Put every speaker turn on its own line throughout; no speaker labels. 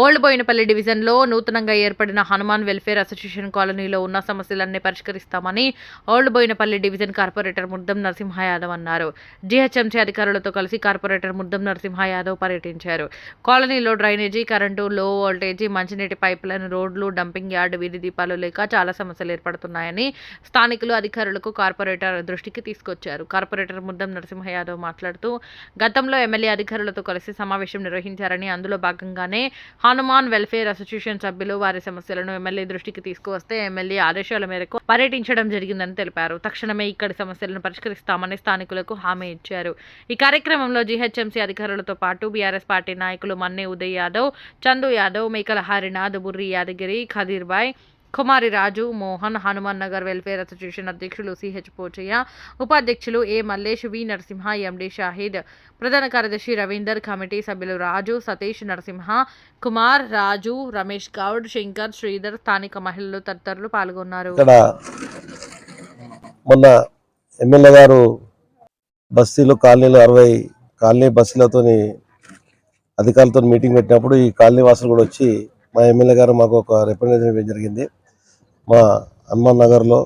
Old Boinapalli డివిజన్లో నూతనంగా ఏర్పడిన హనుమాన్ వెల్ఫేర్ అసోసియేషన్ కాలనీలో ఉన్న సమస్యలన్నీ పరిష్కరిస్తామని old Boinpally division corporator Muddam Narasimha Yadav అన్నారు. జీహెచ్ఎంసీ అధికారులతో కలిసి కార్పొరేటర్ ముద్దం నరసింహ యాదవ్ పర్యటించారు. కాలనీలో డ్రైనేజీ కరెంటు లో వోల్టేజీ మంచినీటి పైపులైన్ రోడ్లు డంపింగ్ యార్డ్ వీధి దీపాలు లేక చాలా సమస్యలు ఏర్పడుతున్నాయని స్థానికులు అధికారులకు కార్పొరేటర్ దృష్టికి తీసుకొచ్చారు. కార్పొరేటర్ ముద్దం నరసింహ యాదవ్ మాట్లాడుతూ గతంలో ఎమ్మెల్యే అధికారులతో కలిసి సమావేశం నిర్వహించారని అందులో భాగంగానే హనుమాన్ వెల్ఫేర్ అసోసియేషన్ సభ్యులు వారి సమస్యలను ఎమ్మెల్యే దృష్టికి తీసుకువస్తే ఎమ్మెల్యే ఆదేశాల మేరకు పర్యటించడం జరిగిందని తెలిపారు. తక్షణమే ఇక్కడి సమస్యలను పరిష్కరిస్తామని స్థానికులకు హామీ ఇచ్చారు. ఈ కార్యక్రమంలో జీహెచ్ఎంసీ అధికారులతో పాటు బీఆర్ఎస్ పార్టీ నాయకులు మన్నే ఉదయ్ యాదవ్ చందు యాదవ్ మేకల హరినాథ్ బుర్రి యాదగిరి ఖదీర్బాయ్ కుమారి రాజు మోహన్ హనుమాన్ నగర్ వెల్ఫేర్ అసోసియేషన్ అధ్యక్షులు సిహెచ్ పోచయ్య ఉపాధ్యక్షులు ఏ మల్లేష్ వి నరసింహ ఎండి షాహిద్ ప్రధాన కార్యదర్శి రవీందర్ కమిటీ సభ్యులు రాజు సతీష్ నరసింహ కుమార్ రాజు రమేష్ గౌడ్ శంకర్ శ్రీధర్ స్థానిక మహిళలు తదితరులు పాల్గొన్నారు.
మొన్న ఎమ్మెల్యే గారు బస్తీలు కాలనీలు అరవై కాలనీ బస్సులతోని అధికారులతో మీటింగ్ పెట్టినప్పుడు ఈ కాలనీ వాసులు కూడా వచ్చి మా ఎమ్మెల్యే గారు మాకు ఒక రిప్రజెంటేషన్ జరిగింది. మా హనుమాన్ నగర్లో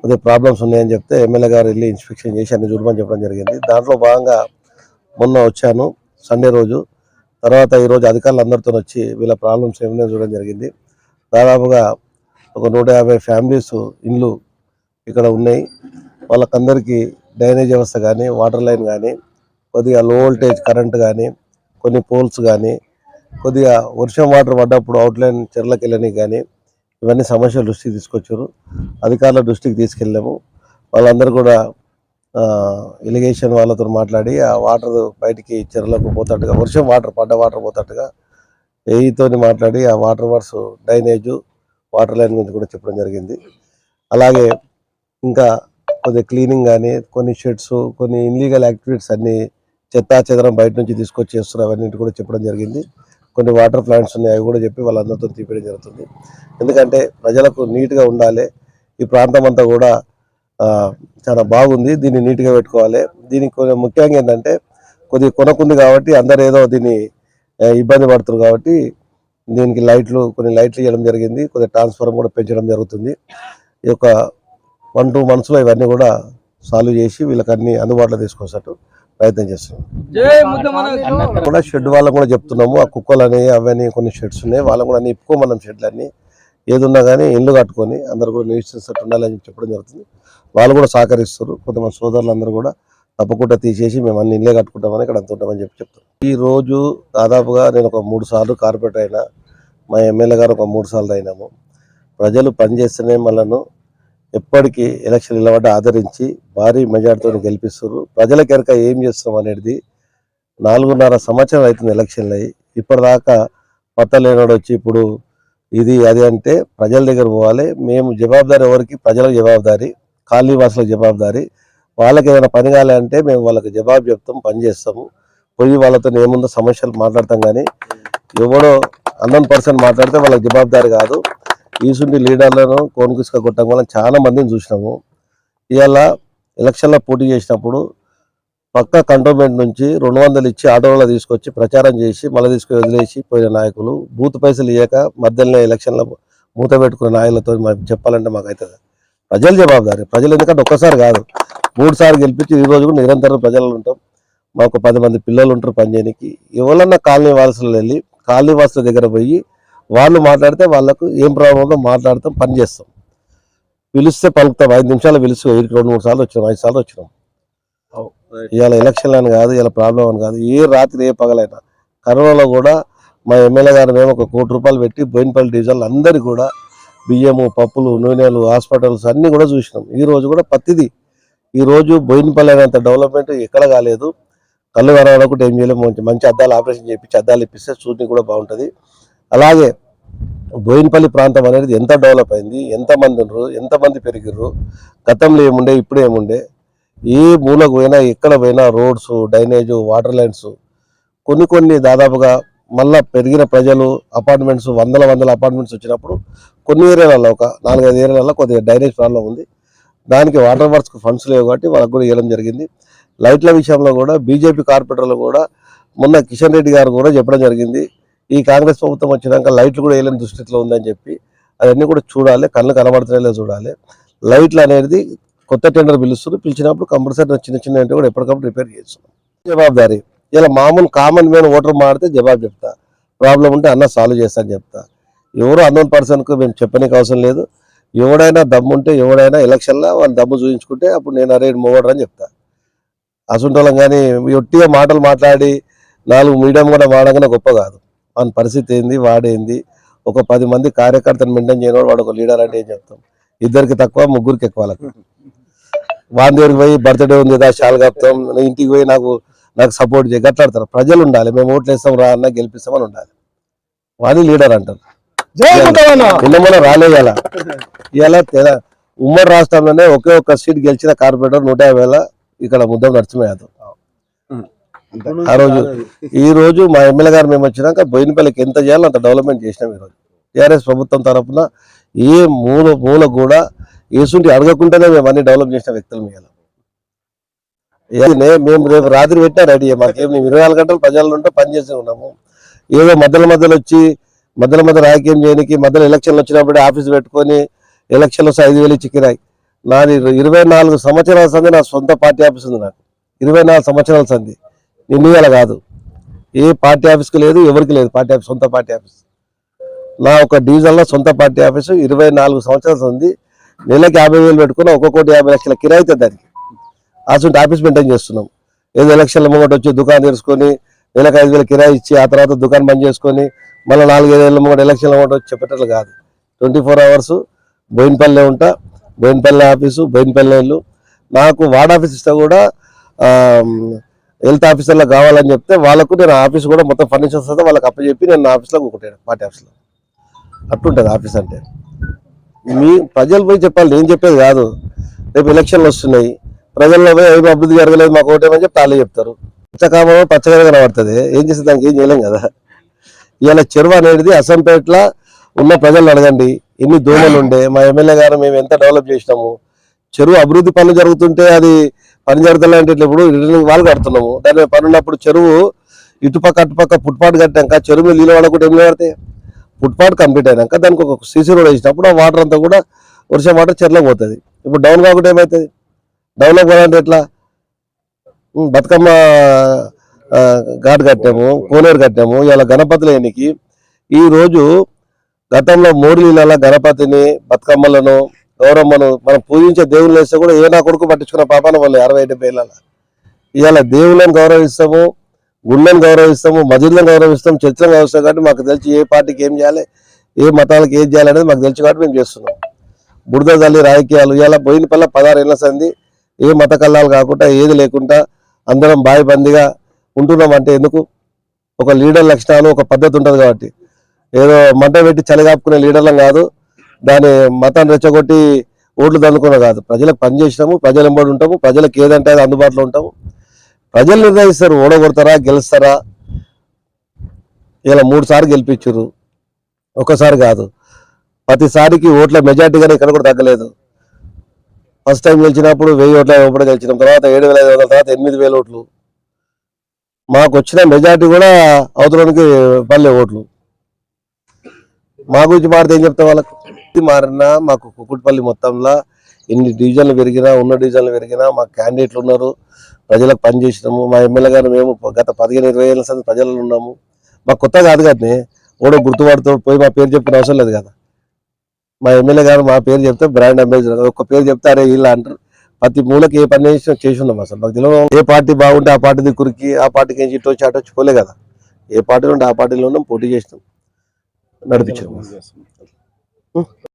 కొద్దిగా ప్రాబ్లమ్స్ ఉన్నాయని చెప్తే ఎమ్మెల్యే గారు వెళ్ళి ఇన్స్పెక్షన్ చేసి అన్ని చూడమని చెప్పడం జరిగింది. దాంట్లో భాగంగా మొన్న వచ్చాను సండే రోజు. తర్వాత ఈరోజు అధికారులు అందరితో వచ్చి వీళ్ళ ప్రాబ్లమ్స్ ఏమైనా చూడడం జరిగింది. దాదాపుగా ఒక నూట యాభై ఫ్యామిలీస్ ఇండ్లు ఇక్కడ ఉన్నాయి. వాళ్ళకందరికీ డ్రైనేజ్ వ్యవస్థ కానీ వాటర్ లైన్ కానీ కొద్దిగా లో వోల్టేజ్ కరెంట్ కానీ కొన్ని పోల్స్ కానీ కొద్దిగా వర్షం వాటర్ పడ్డప్పుడు అవుట్లైన్ చెర్లకు వెళ్ళని కానీ ఇవన్నీ సమస్యలు దృష్టికి తీసుకొచ్చారు. అధికారుల దృష్టికి తీసుకెళ్ళాము. వాళ్ళందరూ కూడా ఇరిగేషన్ వాళ్ళతో మాట్లాడి ఆ వాటర్ బయటికి చెరువులకు పోతట్టుగా వర్షం వాటర్ పడ్డ వాటర్ పోతట్టుగా ఏఈతో మాట్లాడి ఆ water works drainage water line గురించి కూడా చెప్పడం జరిగింది. అలాగే ఇంకా కొద్దిగా క్లీనింగ్ కానీ కొన్ని షెడ్స్ కొన్ని ఇన్లీగల్ యాక్టివిటీస్ అన్ని చెత్తా చెదరం బయట నుంచి తీసుకొచ్చి చేస్తున్నారు అవన్నీ కూడా చెప్పడం జరిగింది. కొన్ని వాటర్ ప్లాంట్స్ ఉన్నాయి అవి కూడా చెప్పి వాళ్ళందరితో తీపేయడం జరుగుతుంది. ఎందుకంటే ప్రజలకు నీట్గా ఉండాలి. ఈ ప్రాంతం అంతా కూడా చాలా బాగుంది. దీన్ని నీట్గా పెట్టుకోవాలి. దీనికి కొంచెం ముఖ్యంగా ఏంటంటే కొద్దిగా కొనకుంది కాబట్టి అందరు ఏదో దీన్ని ఇబ్బంది పడుతున్నారు కాబట్టి దీనికి లైట్లు కొన్ని లైట్లు ఇవ్వడం జరిగింది. కొద్దిగా ట్రాన్స్ఫార్మర్ కూడా పెంచడం జరుగుతుంది. ఈ యొక్క వన్ టూ మంత్స్లో ఇవన్నీ కూడా సాల్వ్ చేసి వీళ్ళకి అన్ని అందుబాటులో తీసుకొచ్చేటట్టు ప్రయత్నం చేస్తున్నాం. కూడా షెడ్ వాళ్ళకు కూడా చెప్తున్నాము ఆ కుక్కలని అవన్నీ కొన్ని షెడ్స్ ఉన్నాయి వాళ్ళని కూడా అన్ని ఇప్పుకోమన్నాం షెడ్లు అన్ని ఏది ఉన్నా కానీ ఇల్లు కట్టుకొని అందరు కూడా నివసించేటట్టు ఉండాలని చెప్పి చెప్పడం జరుగుతుంది. వాళ్ళు కూడా సహకరిస్తారు కొంతమంది సోదరులు అందరూ కూడా తప్పకుండా తీసేసి మేము అన్ని ఇల్లే కట్టుకుంటామని ఇక్కడ అంత ఉంటామని చెప్పి చెప్తాం. ఈ రోజు దాదాపుగా నేను ఒక మూడు సార్లు కార్పొరేటర్ అయినా మా ఎమ్మెల్యే గారు ఒక మూడు సార్లు అయినాము. ప్రజలు పనిచేస్తేనే మనను ఎప్పటికీ ఎలక్షన్ నిలబడి ఆదరించి భారీ మెజార్టీతో గెలిపిస్తారు ప్రజల కనుక ఏం చేస్తాం అనేది నాలుగున్నర సంవత్సరం అవుతుంది ఎలక్షన్లు అయ్యి. ఇప్పటిదాకా కొత్త వచ్చి ఇప్పుడు ఇది అది అంటే ప్రజల దగ్గర పోవాలి. మేము జవాబుదారి ఎవరికి? ప్రజలకు జవాబుదారి ఖాళీ వాసులకు జవాబుదారి. వాళ్ళకి ఏదైనా పని కావాలంటే మేము వాళ్ళకి జవాబు చెప్తాం పని చేస్తాము. పోయి వాళ్ళతో ఏముందో సమస్యలు మాట్లాడతాం కానీ ఎవడో హండ్రెడ్ పర్సన్ మాట్లాడితే వాళ్ళకి జవాబుదారి కాదు. ఈసుంటి లీడర్లను కోన్కిసుక కొట్టడం వల్ల చాలా మందిని చూసినాము. ఇవాళ ఎలక్షన్లో పోటీ చేసినప్పుడు పక్క కంటోన్మెంట్ నుంచి రెండు వందలు ఇచ్చి ఆటోలో తీసుకొచ్చి ప్రచారం చేసి మళ్ళీ తీసుకొని వదిలేసి పోయిన నాయకులు బూత్ పైసలు ఇవ్వక మధ్యలో ఎలక్షన్లో మూత పెట్టుకున్న నాయకులతో మాకు చెప్పాలంటే మాకు అవుతుంది ప్రజలు జవాబుదారి ప్రజలు ఎందుకంటే ఒక్కసారి కాదు మూడుసార్లు గెలిపించి ఈ రోజు కూడా నిరంతరం ప్రజలు ఉంటాం. మాకు పది మంది పిల్లలు ఉంటారు పనిచేయడానికి ఎవరన్నా కాలనీ వాసులు వెళ్ళి కాలనీ వాసుల దగ్గర పోయి వాళ్ళు మాట్లాడితే వాళ్ళకు ఏం ప్రాబ్లం ఉందో మాట్లాడతాం పని చేస్తాం. పిలిస్తే పలుకుతాం. ఐదు నిమిషాలు వీరికి రెండు మూడు సార్లు వచ్చినాం ఐదు సార్లు వచ్చినాం. ఇవాళ ఎలక్షన్లు అని కాదు ఇలా ప్రాబ్లం అని కాదు. ఏ రాత్రి ఏ పగలైనా కరోనాలో కూడా మా ఎమ్మెల్యే గారు మేము ఒక కోటి రూపాయలు పెట్టి బోయినపల్లి డివిజన్లు అందరికీ కూడా బియ్యము పప్పులు నూనెలు హాస్పిటల్స్ అన్నీ కూడా చూసినాం. ఈ రోజు కూడా పత్తిది. ఈ రోజు బోయినపల్లి అనేంత డెవలప్మెంట్ ఎక్కడ కాలేదు. కళ్ళు కనబడకుండా ఏం చేయలేము. మంచి మంచి అద్దాలు ఆపరేషన్ చేయించి అద్దాలు ఇప్పిస్తే చూడని కూడా బాగుంటుంది. అలాగే బోయినపల్లి ప్రాంతం అనేది ఎంత డెవలప్ అయింది ఎంతమంది ఉన్నారు ఎంతమంది పెరిగిర్రు గతంలో ఏముండే ఇప్పుడు ఏముండే ఏ మూలకు పోయినా ఎక్కడ పోయినా రోడ్స్ డ్రైనేజ్ వాటర్ లైన్స్ కొన్ని కొన్ని దాదాపుగా మళ్ళా పెరిగిన ప్రజలు అపార్ట్మెంట్స్ వందల వందల అపార్ట్మెంట్స్ వచ్చినప్పుడు కొన్ని ఏరియాలలో ఒక నాలుగైదు ఏరియాలలో కొద్దిగా డ్రైనేజ్ ప్రాబ్లం ఉంది. దానికి వాటర్ వర్క్స్కి ఫండ్స్ లేవు కాబట్టి వాళ్ళకు కూడా ఇవ్వడం జరిగింది. లైట్ల విషయంలో కూడా బీజేపీ కార్పొరేటర్లు కూడా మొన్న కిషన్ రెడ్డి గారు కూడా చెప్పడం జరిగింది. ఈ కాంగ్రెస్ ప్రభుత్వం వచ్చినాక లైట్లు కూడా వేయలేని దుస్థితిలో ఉందని చెప్పి అవన్నీ కూడా చూడాలి కళ్ళు కనబడుతున్నాయో చూడాలి. లైట్లు అనేది కొత్త టెండర్ పిలుస్తారు పిలిచినప్పుడు కంపల్సరీ చిన్న చిన్న అంటే కూడా ఎప్పటికప్పుడు రిపేర్ చేస్తున్నాం జవాబుదారీ. ఇలా మామూలు కామన్ మ్యాన్ ఓటర్ మాడితే జవాబు చెప్తా. ప్రాబ్లం ఉంటే అన్న సాల్వ్ చేస్తా అని చెప్తా. ఎవరు అన్నోన్ పర్సన్కు మేము చెప్పనీకి అవసరం లేదు. ఎవడైనా దమ్ముంటే ఎవడైనా ఎలక్షన్లో వాళ్ళు దమ్ము చూపించుకుంటే అప్పుడు నేను అరే మూవడర్ అని చెప్తా. అసుంటోళ్ళం కానీ ఒట్టిగా మాటలు మాట్లాడి నాలుగు మీడియం కూడా వాడగానే గొప్ప కాదు. వాని పరిస్థితి ఏంది వాడేంది? ఒక పది మంది కార్యకర్తను మెయింటైన్ చేయడం వాడు ఒక లీడర్ అంటే ఏం చెప్తాం? ఇద్దరికి తక్కువ ముగ్గురికి ఎక్కువ వాళ్ళకి. వాని దగ్గరికి పోయి బర్త్డే ఉంది కదా షాల్ కప్తాం ఇంటికి పోయి నాకు నాకు సపోర్ట్ చేయ గట్లాడతారు. ప్రజలు ఉండాలి. మేము ఓట్లు వేస్తాం రా అన్న గెలిపిస్తామని ఉండాలి. వాని లీడర్ అంటారు. నిన్న రాలేయాల ఇలా తెల- ఉమ్మడి రాష్ట్రంలోనే ఒకే ఒక్క సీట్ గెలిచిన కార్పొరేటర్ నూట యాభై వేల ఇక్కడ ముద్దం నరసింహ యాదవ్. ఆ రోజు ఈ రోజు మా ఎమ్మెల్యే గారు మేము వచ్చినాక బోయినపల్లికి ఎంత చేయాలో అంత డెవలప్మెంట్ చేసినాం ఈరోజు టీఆర్ఎస్ ప్రభుత్వం తరఫున ఏ మూల మూల కూడా ఏసుంటి అడగకుండానే మేము అన్ని డెవలప్ చేసిన వ్యక్తులు మేము మేము రేపు రాత్రి పెట్టినా రెడీ మాకేం మేము ఇరవై నాలుగు గంటలు ప్రజల్లో ఉంటే పని చేసి ఉన్నాము. ఏదో మధ్యలో మధ్యలో వచ్చి మధ్యలో మధ్య రాజకీయం చేయడానికి మధ్యలో ఎలక్షన్లు వచ్చినప్పుడు ఆఫీస్ పెట్టుకొని ఎలక్షన్లు వస్తే ఐదు వేలు ఇచ్చి కిరాయి. నాది ఇరవై నాలుగు సంవత్సరాల సంది నా సొంత పార్టీ ఆఫీస్ ఉంది నాకు. ఇరవై నాలుగు సంవత్సరాల సంది. నిన్ను కాదు. ఏ పార్టీ ఆఫీస్కి లేదు ఎవరికి లేదు పార్టీ ఆఫీస్ సొంత పార్టీ ఆఫీస్. నా ఒక డివిజన్లో సొంత పార్టీ ఆఫీసు ఇరవై నాలుగు సంవత్సరాలు ఉంది. నెలకి యాభై వేలు పెట్టుకుని ఒక కోటి యాభై లక్షల కిరాయి అవుతుంది దానికి. అసలు ఆఫీస్ మెయింటైన్ చేస్తున్నాం. ఏదో ఎలక్షన్ల ముంగట వచ్చి దుకాణం తెరుచుకొని నెలకు ఐదు వేల కిరాయి ఇచ్చి ఆ తర్వాత దుకాణం బంద్ చేసుకొని మళ్ళీ నాలుగైదేళ్ళ ముంగట ఎలక్షన్ల ముంగట వచ్చి చెప్పేటట్లు కాదు. ట్వంటీ ఫోర్ అవర్స్ బోయినపల్లి ఉంటా. బోయినపల్లి ఆఫీసు బోయినపల్లి నాకు వార్డ్ ఆఫీస్ ఇస్తే కూడా హెల్త్ ఆఫీసర్లో కావాలని చెప్తే వాళ్ళకు నేను ఆఫీస్ కూడా మొత్తం ఫర్నిచర్స్ అయితే వాళ్ళకి అప్పచెప్పి నేను నా ఆఫీస్లో కూకుంటాను పార్టీ ఆఫీస్లో. అట్టుంటుంది ఆఫీస్ అంటే. మీ ప్రజలు పోయి చెప్పాలి నేను చెప్పేది కాదు. రేపు ఎలక్షన్లు వస్తున్నాయి ప్రజల్లో ఏమి అభివృద్ధి జరగలేదు మాకు ఓటేమని చెప్పి వాళ్ళే చెప్తారు. పచ్చకామం పచ్చగా కనబడుతుంది ఏం చేస్తే దానికి ఏం చేయలేం కదా. ఇవాళ చెరువు అనేది అసంపేటలో ఉన్న ప్రజలను అడగండి ఎన్ని దోమలు ఉండే మా ఎమ్మెల్యే గారు మేము ఎంత డెవలప్ చేసినాము. చెరువు అభివృద్ధి పనులు జరుగుతుంటే అది పని జరుగుతుందంటే ఇప్పుడు రిటర్నింగ్ వాళ్ళు కడుతున్నాము. దాని పని ఉన్నప్పుడు చెరువు ఇటుపక్క అటుపక్క ఫుట్పాత్ కట్టాక చెరువు నీళ్ళు పడకుండా ఏం పడతాయి? ఫుట్పాత్ కంప్లీట్ అయినాక దానికి ఒక సీసీ రోడ్ వేసినప్పుడు ఆ వాటర్ అంతా కూడా వర్షం వాటర్ చెర్లకు పోతుంది. ఇప్పుడు డౌన్ కాకుండా ఏమవుతుంది డౌన్లోకి పోవాలంటే ఎట్లా? బతుకమ్మ ఘాట్ కట్టాము కోనేరు కట్టాము. ఇలా గణపతులు ఎన్నికి ఈరోజు గతంలో మూడు నీళ్ళ గణపతిని బతుకమ్మలను గౌరమ్మను మనం పూజించే దేవుళ్ళు వేస్తే కూడా ఏ నా కొడుకు పట్టించుకున్న పాపాన వాళ్ళు అరవై డెబ్బై ఏళ్ళ ఇవాళ దేవుళ్ళని గౌరవిస్తాము గుళ్ళని గౌరవిస్తాము మజిళ్ళని గౌరవిస్తాం చర్చలను గౌరవిస్తాం కాబట్టి మాకు తెలిసి ఏ పార్టీకి ఏం చేయాలి ఏ మతాలకు ఏం చేయాలి అనేది మాకు తెలుసు కాబట్టి మేము చేస్తున్నాం. బురద తల్లి రాజకీయాలు ఇలా పోయిన పల్ల పదహారు ఏళ్ళ సంది ఏ మత కల్లాలు కాకుండా ఏది లేకుండా అందరం బాయిబందిగా ఉంటున్నాం అంటే ఎందుకు? ఒక లీడర్ లక్షణాలు ఒక పద్ధతి ఉంటుంది కాబట్టి. ఏదో మంట పెట్టి చలిగాపుకునే లీడర్లం కాదు దాని మతాన్ని రెచ్చగొట్టి ఓట్లు దండుకున్న కాదు. ప్రజలకు పని చేసినాము ప్రజలు ఎంబడి ఉంటాము ప్రజలకు ఏదంటే అది అందుబాటులో ఉంటాము. ప్రజలు నిర్ణయిస్తారు ఓడగొడతారా గెలుస్తారా? ఇలా మూడుసార్లు గెలిపించారు ఒకసారి కాదు. ప్రతిసారికి ఓట్ల మెజార్టీగానే ఇక్కడ కూడా తగ్గలేదు. ఫస్ట్ టైం గెలిచినప్పుడు వెయ్యి ఓట్ల ఒకటి గెలిచినాం. తర్వాత ఏడు వేల ఐదు వందల తర్వాత ఎనిమిది వేల ఓట్లు. మాకు వచ్చిన మెజార్టీ కూడా అవతలానికి పల్లె ఓట్లు. మా గురించి మారితే ఏం చెప్తాం వాళ్ళకు? ఇది మారినా మాకు కుకుట్పల్లి మొత్తంలో ఎన్ని డివిజన్లు పెరిగినా ఉన్న డివిజన్లు పెరిగినా మా క్యాండిడేట్లు ఉన్నారు ప్రజలకు పని చేసినాము. మా ఎమ్మెల్యే గారు మేము గత పదిహేను ఇరవై ఏళ్ళ సంది ప్రజల్లో ఉన్నాము. మాకు కొత్త కాదు కానీ ఓడో గుర్తుపడుతూ పోయి మా పేరు చెప్పిన అవసరం లేదు కదా. మా ఎమ్మెల్యే గారు మా పేరు చెప్తే బ్రాండ్ అంబాసిడర్ ఒక్క పేరు చెప్తే అరే వీళ్ళు అంటారు. ప్రతి మూలకి ఏ పని చేసినా చేసి ఉన్నాం అసలు. మాకు తెలియదు ఏ పార్టీ బాగుంటే ఆ పార్టీ దిక్కురికి ఆ పార్టీకి ఏం చిట్టు వచ్చి అటు వచ్చి పోలే కదా. ఏ పార్టీలో ఉంటే ఆ పార్టీలో ఉన్నాం పోటీ చేసినాం. నడిపించాం